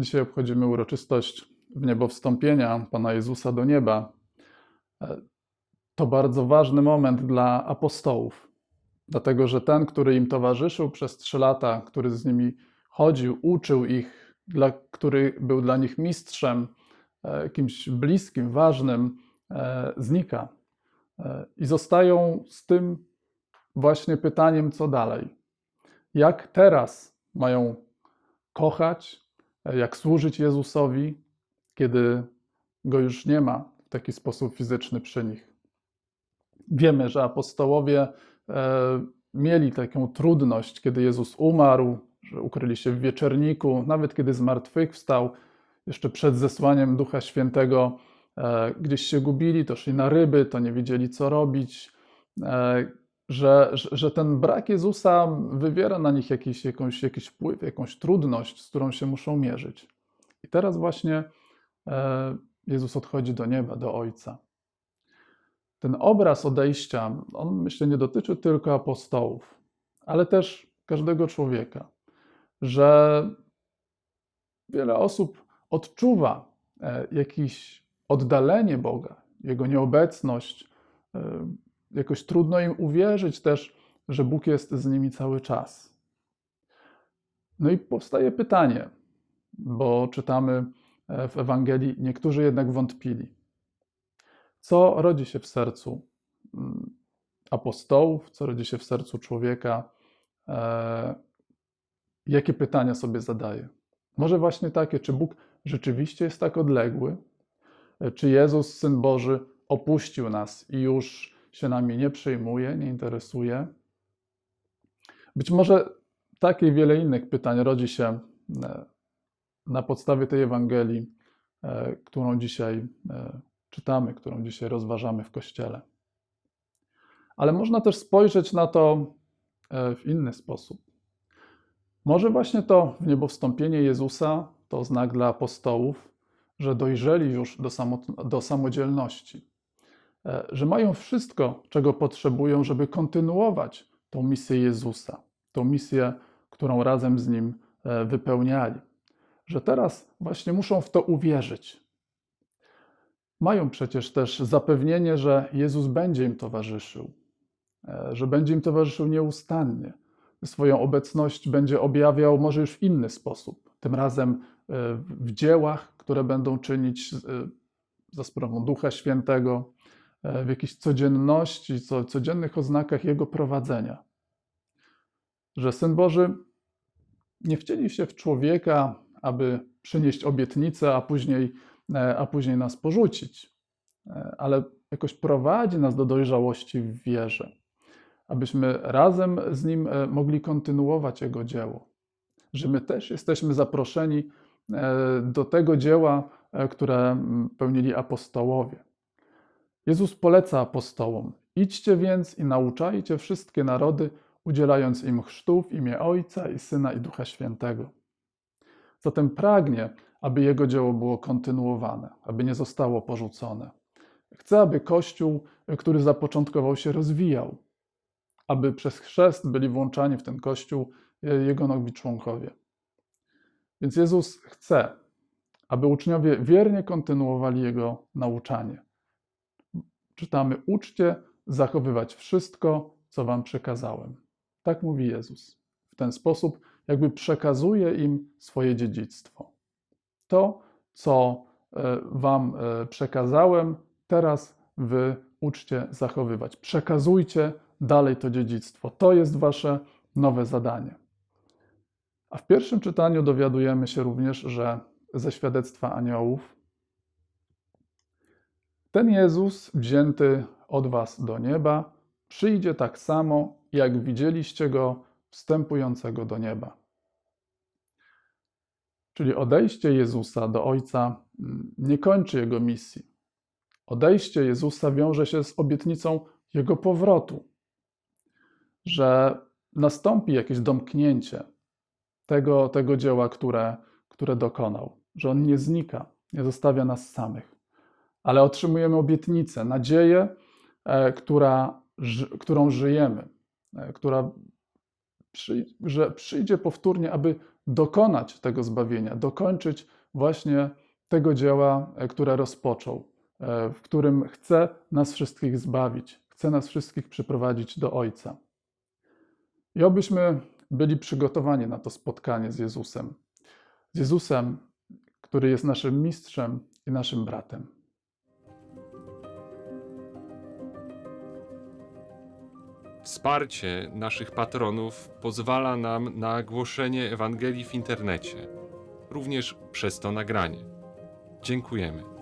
Dzisiaj obchodzimy uroczystość w niebo wstąpienia Pana Jezusa do nieba. E, To bardzo ważny moment dla apostołów, dlatego że ten, który im towarzyszył przez trzy lata, który z nimi chodził, uczył ich, dla, który był dla nich mistrzem, e, kimś bliskim, ważnym, e, znika. I zostają z tym właśnie pytaniem, co dalej. Jak teraz mają kochać, jak służyć Jezusowi, kiedy go już nie ma w taki sposób fizyczny przy nich. Wiemy, że apostołowie e, mieli taką trudność, kiedy Jezus umarł, że ukryli się w wieczerniku, nawet kiedy zmartwychwstał, jeszcze przed zesłaniem Ducha Świętego, e, gdzieś się gubili, to szli na ryby, to nie wiedzieli, co robić. E, że, że, ten brak Jezusa wywiera na nich jakiś, jakąś, jakiś wpływ, jakąś trudność, z którą się muszą mierzyć. I teraz właśnie e, Jezus odchodzi do nieba, do Ojca. Ten obraz odejścia, on myślę nie dotyczy tylko apostołów, ale też każdego człowieka, że wiele osób odczuwa e, jakieś oddalenie Boga, Jego nieobecność. Jakoś trudno im uwierzyć też, że Bóg jest z nimi cały czas. No i powstaje pytanie, bo czytamy e, w Ewangelii, niektórzy jednak wątpili. Co rodzi się w sercu mm, apostołów, co rodzi się w sercu człowieka? E, jakie pytania sobie zadaje? Może właśnie takie, czy Bóg rzeczywiście jest tak odległy? E, Czy Jezus, Syn Boży, opuścił nas i już się nami nie przejmuje, nie interesuje? Być może takie i wiele innych pytań rodzi się e, na podstawie tej Ewangelii, e, którą dzisiaj e, czytamy, którą dzisiaj rozważamy w Kościele. Ale można też spojrzeć na to w inny sposób. Może właśnie to niebowstąpienie Jezusa to znak dla apostołów, że dojrzeli już do, samo, do samodzielności, że mają wszystko, czego potrzebują, żeby kontynuować tą misję Jezusa, tą misję, którą razem z Nim e, wypełniali. Że teraz właśnie muszą w to uwierzyć. Mają przecież też zapewnienie, że Jezus będzie im towarzyszył, e, że będzie im towarzyszył nieustannie. Swoją obecność będzie objawiał może już w inny sposób, tym razem e, w dziełach, które będą czynić e, za sprawą Ducha Świętego, e, w jakiejś codzienności, co, codziennych oznakach Jego prowadzenia. Że Syn Boży nie wcielił się w człowieka, aby przynieść obietnicę, a później, e, a później nas porzucić, E, ale jakoś prowadzi nas do dojrzałości w wierze, abyśmy razem z Nim e, mogli kontynuować Jego dzieło. Że my też jesteśmy zaproszeni e, do tego dzieła, e, które mm, pełnili apostołowie. Jezus poleca apostołom: Idźcie więc i nauczajcie wszystkie narody, udzielając im chrztu w imię Ojca i Syna i Ducha Świętego. Zatem pragnie, aby jego dzieło było kontynuowane, aby nie zostało porzucone. Chce, aby Kościół, który zapoczątkował się, rozwijał, aby przez chrzest byli włączani w ten Kościół e, jego nowi członkowie. Więc Jezus chce, aby uczniowie wiernie kontynuowali jego nauczanie. Czytamy: Uczcie zachowywać wszystko, co wam przekazałem. Tak mówi Jezus. W ten sposób, jakby przekazuje im swoje dziedzictwo. To, co e, wam e, przekazałem, teraz wy uczcie zachowywać. Przekazujcie dalej to dziedzictwo. To jest wasze nowe zadanie. A w pierwszym czytaniu dowiadujemy się również, że ze świadectwa aniołów ten Jezus, wzięty od was do nieba, przyjdzie tak samo, jak widzieliście go wstępującego do nieba. Czyli odejście Jezusa do Ojca mm, nie kończy jego misji. Odejście Jezusa wiąże się z obietnicą jego powrotu, że nastąpi jakieś domknięcie tego, tego dzieła, które, które dokonał, że on nie znika, nie zostawia nas samych, ale otrzymujemy obietnicę, nadzieję, e, która, którą żyjemy, e, która przy, że przyjdzie powtórnie, aby dokonać tego zbawienia, dokończyć właśnie tego dzieła, e, które rozpoczął, w którym chce nas wszystkich zbawić, chce nas wszystkich przyprowadzić do Ojca. I obyśmy byli przygotowani na to spotkanie z Jezusem. Z Jezusem, który jest naszym mistrzem i naszym bratem. Wsparcie naszych patronów pozwala nam na głoszenie Ewangelii w internecie, również przez to nagranie. Dziękujemy.